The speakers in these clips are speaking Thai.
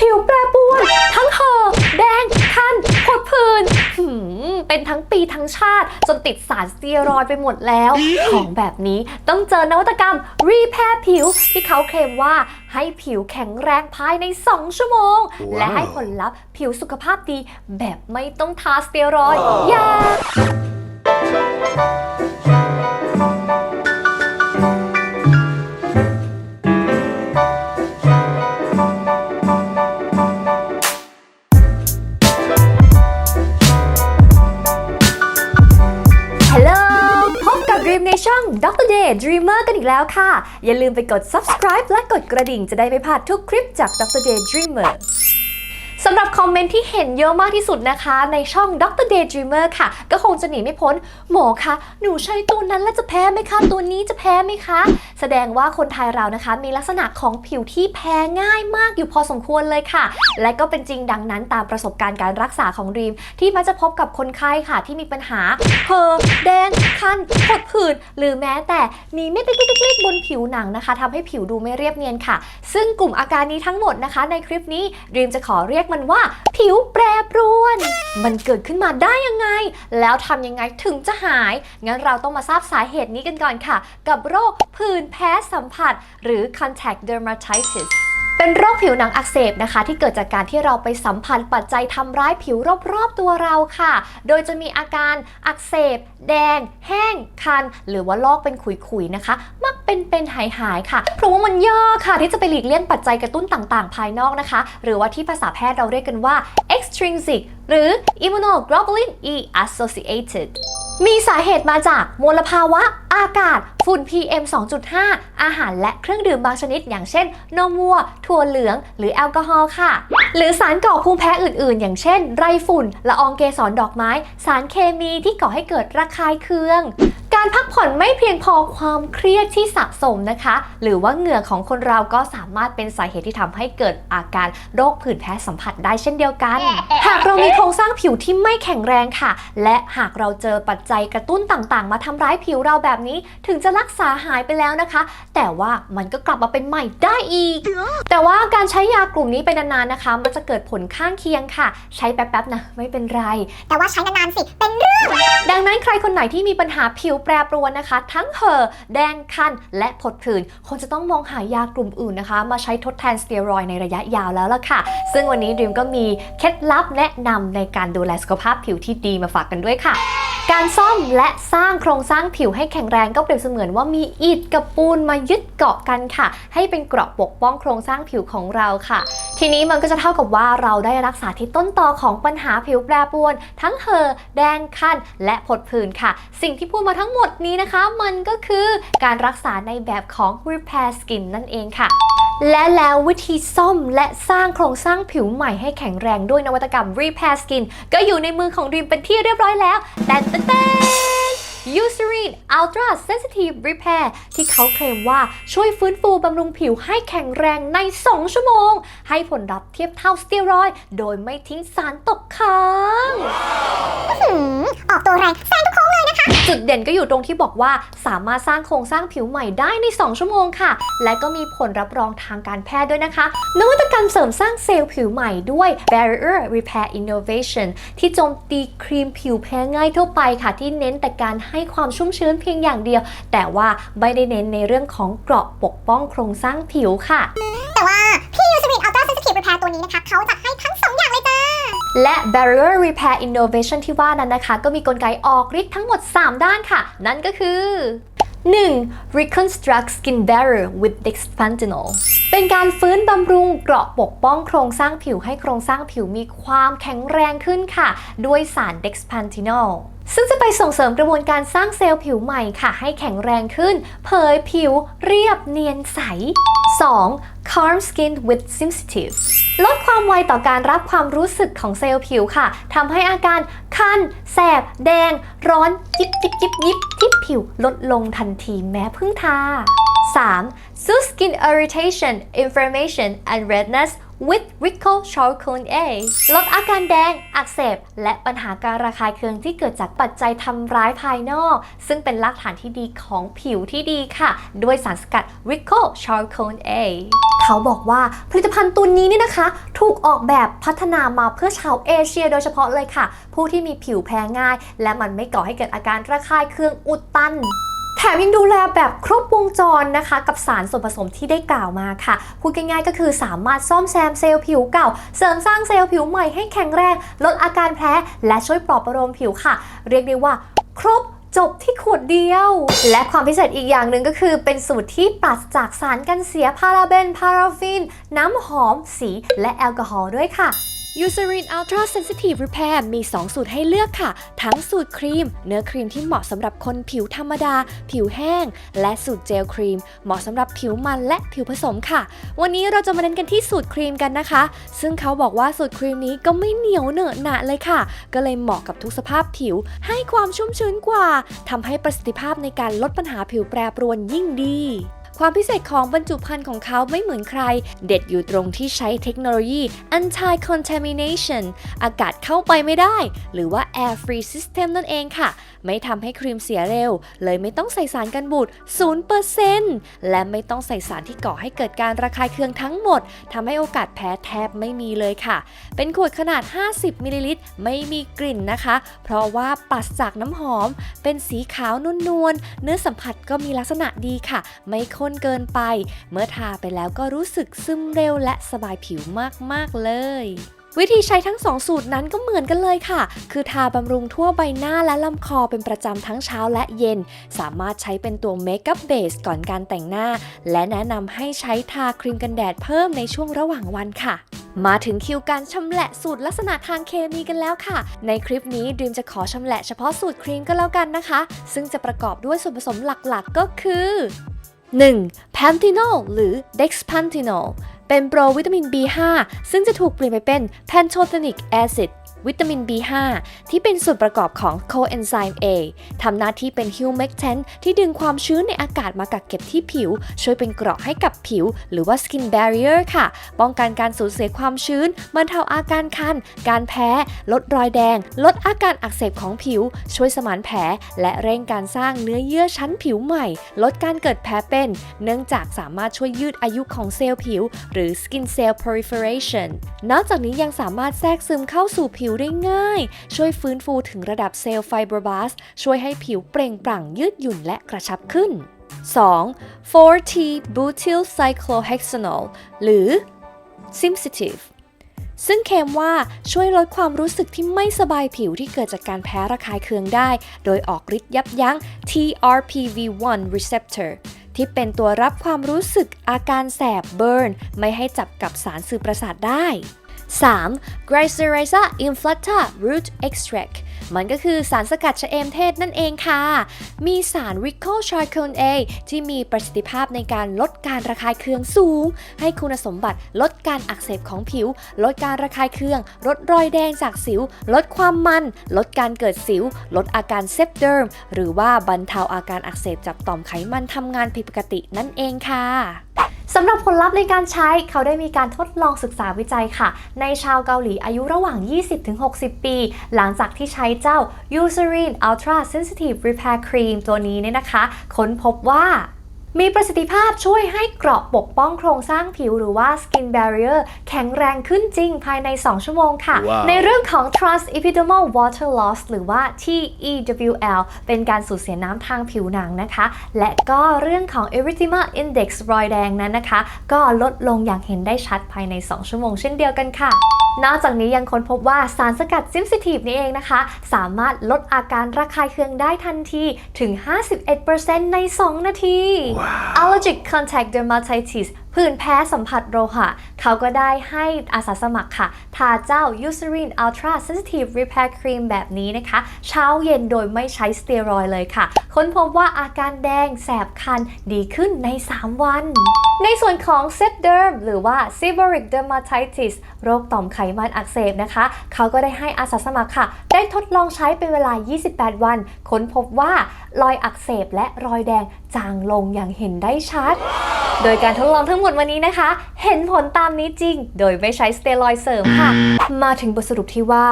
ผิวแปรปรวน ทั้งเห่อแดง คันผดผื่นหืมเป็นทั้งปีทั้งชาติ จนติดสารสเตียรอยด์ไปหมดแล้ว ของแบบนี้ต้องเจอนวัตกรรมรีแพร์ผิวที่เขาเคลมว่าให้ผิวแข็งแรงภายใน 2 ชั่วโมงว้าวและให้ผลลัพธ์ผิวสุขภาพดีแบบไม่ต้องทาสเตียรอยด์อย่า ค่ะ อย่าลืมไปกด subscribe และกดกระดิ่งจะได้ไม่พลาดทุกคลิปจาก Dr. J Dreamer ำหรับคอมเมนต์ที่เห็นเยอะมากที่สุดนะคะ ในช่อง Dr. Daydreamer ค่ะ ก็คงจะหนีไม่พ้น หมอคะ หนูใช้ตัวนั้นแล้วจะแพ้ไหมคะ ตัวนี้จะแพ้ไหมคะ แสดงว่าคนไทยเรานะคะ มีลักษณะของผิวที่แพ้ง่ายมากอยู่พอสมควรเลยค่ะ และก็เป็นจริงดังนั้นตามประสบการณ์การรักษาของดีม ที่มักจะพบกับคนไข้ค่ะ ที่มีปัญหาเห่อแดงคันผดผื่นหรือแม้แต่มีเม็ดเล็กๆบนผิวหนังนะคะทำให้ผิวดูไม่เรียบเนียนค่ะ ซึ่งกลุ่มอาการนี้ทั้งหมดนะคะ ในคลิปนี้ดีมจะขอเรียกมันว่า ผิวแปรปรวน มันเกิดขึ้นมาได้ยังไง แล้วทำยังไงถึงจะหาย งั้นเราต้องมาทราบสาเหตุนี้กันก่อนค่ะ กับโรคผื่นแพ้สัมผัส หรือ contact dermatitis เป็นโรคผิวหนังอักเสบนะคะ ที่เกิดจากการที่เราไปสัมผัสปัจจัยทำร้ายผิวรอบๆตัวเราค่ะ โดยจะมีอาการอักเสบ แดง แห้ง คัน หรือว่าลอกเป็นขุยๆนะคะ มักเป็นเป็นหายหายๆค่ะ เพราะว่ามันยากค่ะ ที่จะไปหลีกเลี่ยงปัจจัยกระตุ้นต่างๆ ภายนอกนะคะ หรือว่าที่ภาษาแพทย์เราเรียกกันว่า extrinsic หรือ immunoglobulin E associated มีสาเหตุมาจากมลภาวะ อากาศ ฝุ่น PM 2.5 อาหารและเครื่องดื่มบางชนิด อย่างเช่น นมวัว ถั่วเหลือง หรือแอลกอฮอล์ค่ะ หรือสารก่อภูมิแพ้อื่นๆ อย่างเช่น ไรฝุ่น ละอองเกสรดอกไม้ สารเคมีที่ก่อให้เกิดระคายเคือง การพักผ่อนไม่เพียงพอความเครียดที่สะสมนะคะ หรือว่าเหงื่อของคนเราก็สามารถเป็นสาเหตุที่ทำให้เกิดอาการโรคผื่นแพ้สัมผัสได้เช่นเดียวกัน หากเรามีโครงสร้างผิวที่ไม่แข็งแรงค่ะ และหากเราเจอปัจจัยกระตุ้นต่างๆ มาทำร้ายผิวเราแบบนี้ ถึงจะรักษาหายไปแล้วนะคะ แต่ว่ามันก็กลับมาเป็นใหม่ได้อีก แต่ว่าการใช้ยากลุ่มนี้ไปนานๆนะคะ มันจะเกิดผลข้างเคียงค่ะ ใช้แป๊บๆนะไม่เป็นไร แต่ว่าใช้นานๆสิเป็นเรื่อง ดังนั้นใครคนไหนที่มีปัญหาผิวแปรปรวนนะคะ ทั้งเห่อแดงคันและผดผื่นคงจะต้องมองหายากลุ่มอื่นนะคะ มาใช้ทดแทนสเตียรอยในระยะยาวแล้วล่ะค่ะ ซึ่งวันนี้ดิมก็มีเคล็ดลับแนะนำในการดูแลสุขภาพผิวที่ดีมาฝากกันด้วยค่ะการซ่อมและสร้างโครงสร้างผิวให้แข็งแรงก็เปรียบเสมือนว่ามีอิฐกับปูนมายึดเกาะกันค่ะ ให้เป็นเกราะปกป้องโครงสร้างผิวของเราค่ะ ทีนี้มันก็จะเท่ากับว่าเราได้รักษาที่ต้นตอของปัญหาผิวแปรปรวน ทั้งเห่อแดงคันและผดผื่นค่ะ สิ่งที่พูดมาทั้งหมดนี้นะคะ มันก็คือการรักษาในแบบของ repair skin นั่นเองค่ะ และแล้ววิธีซ่อมและสร้างโครงสร้างผิวใหม่ให้แข็งแรงด้วยนวัตกรรม Repair Skin ก็อยู่ในมือของดีมเป็นที่เรียบร้อยแล้วแต่แต่แต่ Eucerin Ultra Sensitive Repair ที่เขาเคลมว่าช่วยฟื้นฟูบำรุงผิวให้แข็งแรงใน 2 ชั่วโมง ให้ผลลัพธ์เทียบเท่าสเตียรอยด์โดยไม่ทิ้งสารตกค้างหืมออกตัวแรงแซงทุกโค้งเลยนะคะ จุดเด่นก็อยู่ตรงที่บอกว่าสามารถสร้างโครงสร้างผิวใหม่ได้ใน 2 ชั่วโมงค่ะ และก็มีผลรับรองทางการแพทย์ด้วยนะคะ นวัตกรรมเสริมสร้างเซลล์ผิวใหม่ด้วย Barrier Repair Innovation ที่โจมตีครีมผิวแพ้ง่ายทั่วไปค่ะ ที่เน้นแต่การให้ความชุ่มชื้นเพียงอย่างเดียว แต่ว่าไม่ได้เน้นในเรื่องของเกราะปกป้องโครงสร้างผิวค่ะ แต่ว่าพี่ยูสวินอัลตร้าเซนซิทีฟรีแพร์ตัวนี้นะคะเขาจัดให้ทั้ง2อย่างเลยจ้าและ Barrier Repair Innovation ที่ว่านั้นนะคะ ก็มีกลไกออกฤทธิ์ทั้งหมด 3 ด้านค่ะ นั่นก็คือ 1. Reconstruct skin barrier with dexpantinol เป็นการฟื้นบำรุงเกราะปกป้องโครงสร้างผิวให้โครงสร้างผิวมีความแข็งแรงขึ้นค่ะ ด้วยสาร dexpantinol ซึ่งจะไปส่งเสริมกระบวนการสร้างเซลล์ผิวใหม่ค่ะ ให้แข็งแรงขึ้น เผยผิวเรียบเนียนใส 2. Calm skin with sensitive ลดความไวต่อการรับความรู้สึกของเซลล์ผิวค่ะ ทำให้อาการคัน แสบ แดง ร้อนยิบยิบยิบยิบที่ผิวลดลงทันทีแม้เพิ่งทา 3. Soothe skin irritation inflammation and redness with Rico Charcoal A ลดอาการแดง อักเสบ และปัญหาการระคายเคืองที่เกิดจากปัจจัยทำร้ายภายนอก ซึ่งเป็นรากฐานที่ดีของผิวที่ดีค่ะ ด้วยสารสกัด Rico Charcoal A เขาบอกว่าผลิตภัณฑ์ตัวนี้นี่นะคะ ถูกออกแบบพัฒนามาเพื่อชาวเอเชียโดยเฉพาะเลยค่ะ ผู้ที่มีผิวแพ้ง่าย และมันไม่ก่อให้เกิดอาการระคายเคืองอุดตัน แถมยังดูแลแบบครบวงจรนะคะ กับสารส่วนผสมที่ได้กล่าวมาค่ะ พูดง่ายๆก็คือสามารถซ่อมแซมเซลล์ผิวเก่า เสริมสร้างเซลล์ผิวใหม่ให้แข็งแรง ลดอาการแพ้ และช่วยปลอบประโลมผิวค่ะ เรียกได้ว่า ครบจบที่ขวดเดียว และความพิเศษอีกอย่างหนึ่งก็คือเป็นสูตรที่ปราศจากสารกันเสียพาราเบน พาราฟิน น้ำหอม สี และแอลกอฮอล์ด้วยค่ะ Eucerin Ultra Sensitive Repair มี 2 สูตรให้เลือกค่ะ ทั้งสูตรครีม เนื้อครีมที่เหมาะสำหรับคนผิวธรรมดา ผิวแห้ง และสูตรเจลครีม เหมาะสำหรับผิวมันและผิวผสมค่ะ วันนี้เราจะมาเน้นกันที่สูตรครีมกันนะคะ ซึ่งเขาบอกว่าสูตรครีมนี้ก็ไม่เหนียวเหนอะหนะเลยค่ะ ก็เลยเหมาะกับทุกสภาพผิว ให้ความชุ่มชื้นกว่าทำให้ประสิทธิภาพในการลดปัญหาผิวแปรปรวนยิ่งดี ความพิเศษของบรรจุภัณฑ์ของเขาไม่เหมือนใคร เด็ดอยู่ตรงที่ใช้เทคโนโลยี anti contamination อากาศเข้าไปไม่ได้ หรือว่า air free system นั่นเองค่ะ ไม่ทำให้ครีมเสียเร็ว เลยไม่ต้องใส่สารกันบูด 0%และไม่ต้องใส่สารที่ก่อให้เกิดการระคายเคืองทั้งหมดทำให้โอกาสแพ้แทบไม่มีเลยค่ะ เป็นขวดขนาด 50มิลลิลิตรไม่มีกลิ่นนะคะ เพราะว่าปราศจากน้ำหอม เป็นสีขาวนวลๆเนื้อสัมผัสก็มีลักษณะดีค่ะ ไม่ข้นเกินไป เมื่อทาไปแล้วก็รู้สึกซึมเร็วและสบายผิวมากๆเลย วิธีใช้ทั้ง 2 สูตรนั้นก็เหมือนกันเลยค่ะ คือทาบำรุงทั่วใบหน้าและลำคอเป็นประจำทั้งเช้าและเย็น สามารถใช้เป็นตัวเมคอัพเบสก่อนการแต่งหน้า และแนะนำให้ใช้ทาครีมกันแดดเพิ่มในช่วงระหว่างวันค่ะ มาถึงคิวการชำแหละสูตรลักษณะทางเคมีกันแล้วค่ะ ในคลิปนี้ดรีมจะขอชำแหละเฉพาะสูตรครีมก็แล้วกันนะคะ ซึ่งจะประกอบด้วยส่วนผสมหลักๆก็คือ 1. p a n t h e n o l หรือ Dexpanthenol เป็นโปรวิตามิน B5 ซึ่งจะถูกเปลี่ยนไปเป็นแพนโทเทนิกแอซิด วิตามิน B5 ที่เป็นส่วนประกอบของ coenzyme A ทำหน้าที่เป็น humectant ที่ดึงความชื้นในอากาศมากักเก็บที่ผิว ช่วยเป็นเกราะให้กับผิว หรือว่า skin barrier ค่ะ ป้องกันการสูญเสียความชื้นบรรเทาอาการคัน การแพ้ ลดรอยแดง ลดอาการอักเสบของผิว ช่วยสมานแผล และเร่งการสร้างเนื้อเยื่อชั้นผิวใหม่ ลดการเกิดแผลเป็น เนื่องจากสามารถช่วยยืดอายุของเซลล์ผิว หรือ skin cell proliferation นอกจากนี้ยังสามารถแทรกซึมเข้าสู่ผิวได้ง่าย ช่วยฟื้นฟูถึงระดับเซลล์ไฟโบรบาส ช่วยให้ผิวเปล่งปลั่งยืดหยุ่นและกระชับขึ้น 2. 4T butyl cyclohexanol หรือ Simsitive ซึ่งเคมว่าช่วยลดความรู้สึกที่ไม่สบายผิวที่เกิดจากการแพ้ระคายเคืองได้ โดยออกฤทธิ์ยับยั้ง TRPV1 receptor ที่เป็นตัวรับความรู้สึกอาการแสบเบิร์น ไม่ให้จับกับสารสื่อประสาทได้ 3. Glycyrrhiza inflata root extract มันก็คือสารสกัดชะเอมเทศนั่นเองค่ะ มีสาร Rico Charcoal A ที่มีประสิทธิภาพในการลดการระคายเคืองสูง ให้คุณสมบัติลดการอักเสบของผิว ลดการระคายเคือง ลดรอยแดงจากสิว ลดความมัน ลดการเกิดสิว ลดอาการเซปเดิร์มหรือว่าบรรเทาอาการอักเสบจากต่อมไขมันทำงานผิดปกตินั่นเองค่ะ สำหรับผลลัพธ์ในการใช้เขาได้มีการทดลองศึกษาวิจัยค่ะ ในชาวเกาหลีอายุระหว่าง 20-60 ปี หลังจากที่ใช้เจ้า Eucerin Ultra Sensitive Repair Cream ตัวนี้เนี่ยนะคะ ค้นพบว่า มีประสิทธิภาพช่วยให้เกราะปกป้องโครงสร้างผิวหรือว่า skin barrier แข็งแรงขึ้นจริงภายใน 2 ชั่วโมงค่ะว้าวในเรื่องของ transepidermal water loss หรือว่า TEWL เป็นการสูญเสียน้ำทางผิวหนังนะคะ และก็เรื่องของ erythema index รอยแดงนั้นนะคะ ก็ลดลงอย่างเห็นได้ชัดภายใน 2 ชั่วโมงเช่นเดียวกันค่ะนอกจากนี้ยังค้นพบว่าสารสกัดซิมซิทีฟนี้เองนะคะ สามารถลดอาการระคายเคืองได้ทันทีถึง 51%ใน 2 นาที Allergic contact dermatitis ผื่นแพ้สัมผัสโลหะ เขาก็ได้ให้อาสาสมัครค่ะ ทาเจ้า Eucerin Ultra Sensitive Repair Cream แบบนี้นะคะ เช้าเย็นโดยไม่ใช้สเตียรอยเลยค่ะ ค้นพบว่าอาการแดงแสบคันดีขึ้นใน 3 วัน ในส่วนของ s e p derm หรือว่า seborrheic dermatitis โรคต่อมไขมันอักเสบนะคะ เขาก็ได้ให้อาสาสมัครค่ะ ได้ทดลองใช้เป็นเวลา 28 วัน ค้นพบว่ารอยอักเสบและรอยแดงจางลงอย่างเห็นได้ชัด โดยการทดลองทั้งงหมดวันนี้นะคะ เห็นผลตามนี้จริง โดยไม่ใช้สเตียรอยเสริมค่ะ มาถึงบทสรุปที่ว่า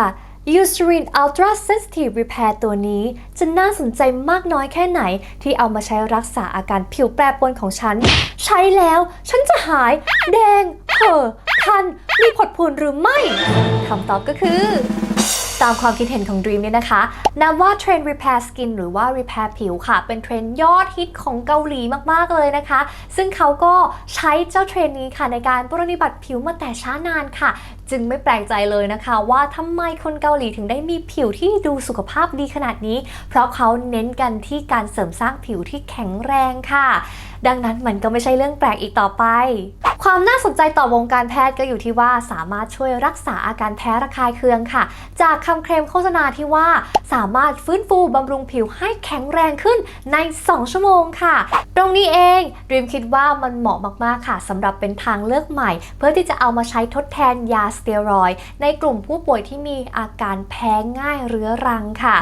Eucerin Ultra Sensitive Repair ตัวนี้ จะน่าสนใจมากน้อยแค่ไหน ที่เอามาใช้รักษาอาการผิวแปรปรวนของฉัน ใช้แล้วฉันจะหาย แดง เห่อคัน มีผดพูนหรือไม่คำตอบก็คือ ตามความคิดเห็นของ Dream เนี่ยนะคะนับว่าเทรนด์ repair skin หรือว่า repair ผิวค่ะ เป็นเทรนด์ยอดฮิตของเกาหลีมาก ๆ เลยนะคะ ซึ่งเขาก็ใช้เจ้าเทรนด์นี้ค่ะ ในการปรนนิบัติผิวมาแต่ช้านานค่ะ จึงไม่แปลกใจเลยนะคะ ว่าทำไมคนเกาหลีถึงได้มีผิวที่ดูสุขภาพดีขนาดนี้ เพราะเขาเน้นกันที่การเสริมสร้างผิวที่แข็งแรงค่ะดังนั้นมันก็ไม่ใช่เรื่องแปลกอีกต่อไป ความน่าสนใจต่อวงการแพทย์ก็อยู่ที่ว่าสามารถช่วยรักษาอาการแพ้ระคายเคืองค่ะ จากคำเคลมโฆษณาที่ว่าสามารถฟื้นฟูบำรุงผิวให้แข็งแรงขึ้นใน 2 ชั่วโมงค่ะ ตรงนี้เองดรีมคิดว่ามันเหมาะมาก ๆ ค่ะสำหรับเป็นทางเลือกใหม่ เพื่อที่จะเอามาใช้ทดแทนยาสเตียรอยในกลุ่มผู้ป่วยที่มีอาการแพ้ง่ายเรื้อรังค่ะ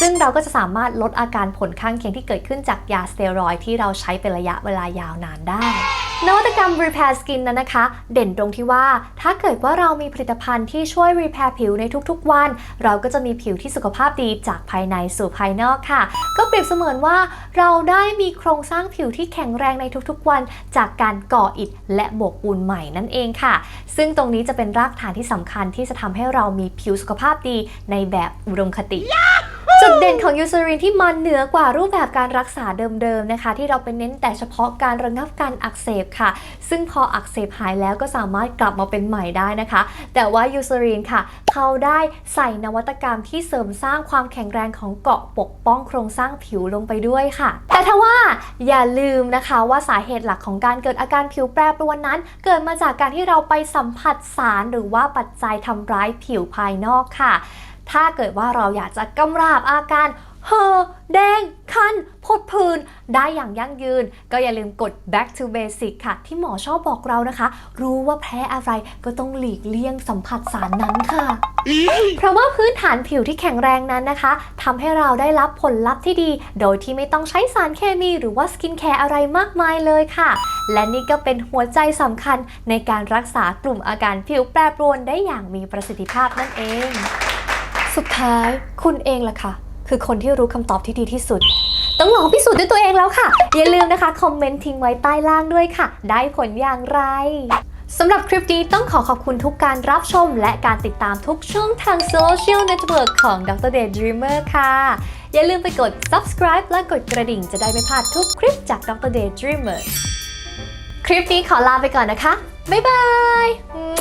ซึ่งเราก็จะสามารถลดอาการผลข้างเคียงที่เกิดขึ้นจากยาสเตียรอยที่เราใช้เป็นระยะเวลายาวนานได้ นวัตกรรม Repair Skin นั้นนะคะ เด่นตรงที่ว่าถ้าเกิดว่าเรามีผลิตภัณฑ์ที่ช่วย Repair ผิวในทุกๆวัน เราก็จะมีผิวที่สุขภาพดีจากภายในสู่ภายนอกค่ะ ก็เปรียบเสมือนว่า เราได้มีโครงสร้างผิวที่แข็งแรงในทุกๆวัน จากการก่ออิฐและโบกปูนใหม่นั่นเองค่ะ ซึ่งตรงนี้จะเป็นรากฐานที่สำคัญที่จะทำให้เรามีผิวสุขภาพดีในแบบอุดมคติจุ ดเด่นของยูซ r รินที่มันเหนือกว่ารูปแบบการรักษาเดิมๆนะคะ ที่เราเป็นเน้นแต่เฉพาะการระงับการอักเสบค่ะ ซึ่งพออักเสบหายแล้วก็สามารถกลับมาเป็นใหม่ได้นะคะ แต่ว่ายูซ r รินค่ะ เขาได้ใส่นวัตกรรมที่เสริมสร้างความแข็งแรงของเกาะปกป้องโครงสร้างผิวลงไปด้วยค่ะ แต่ถ้าว่าอย่าลืมนะคะว่าสาเหตุหลักของการเกิดอาการผิวแปรปรวนนั้น เกิดมาจากการที่เราไปสัมผัสสารหรือว่าปัจจัยทำร้ายผิวภายนอกค่ะ ถ้าเกิดว่าเราอยากจะกำราบอาการเห่อแดง คันพดผื่นได้อย่างยั่งยืน ก็อย่าลืมกด back to basic ค่ะ ที่หมอชอบบอกเรานะคะ รู้ว่าแพ้อะไรก็ต้องหลีกเลี่ยงสัมผัสสารนั้นค่ะ เพราะว่าพื้นฐานผิวที่แข็งแรงนั้นนะคะทำให้เราได้รับผลลัพธ์ที่ดี โดยที่ไม่ต้องใช้สารเคมีหรือว่าสกินแคร์อะไรมากมายเลยค่ะ และนี่ก็เป็นหัวใจสำคัญในการรักษากลุ่มอาการผิวแปรปรวนได้อย่างมีประสิทธิภาพนั่นเอง สุดท้ายคุณเองล่ะค่ะ คือคนที่รู้คำตอบที่ดีที่สุด ต้องลองพิสูจน์ด้วยตัวเองแล้วค่ะ อย่าลืมนะคะ คอมเมนต์ทิ้งไว้ใต้ล่างด้วยค่ะ ได้ผลอย่างไรสำหรับคลิปนี้ต้องขอขอบคุณทุกการรับชม และการติดตามทุกช่องทางโซเชียลเน็ตเวิร์กของ Dr. Daydreamer ค่ะ อย่าลืมไปกด subscribe และกดกระดิ่งจะได้ไม่พลาดทุกคลิปจาก Dr. Daydreamer คลิปนี้ขอลาไปก่อนนะคะ บ๊ายบาย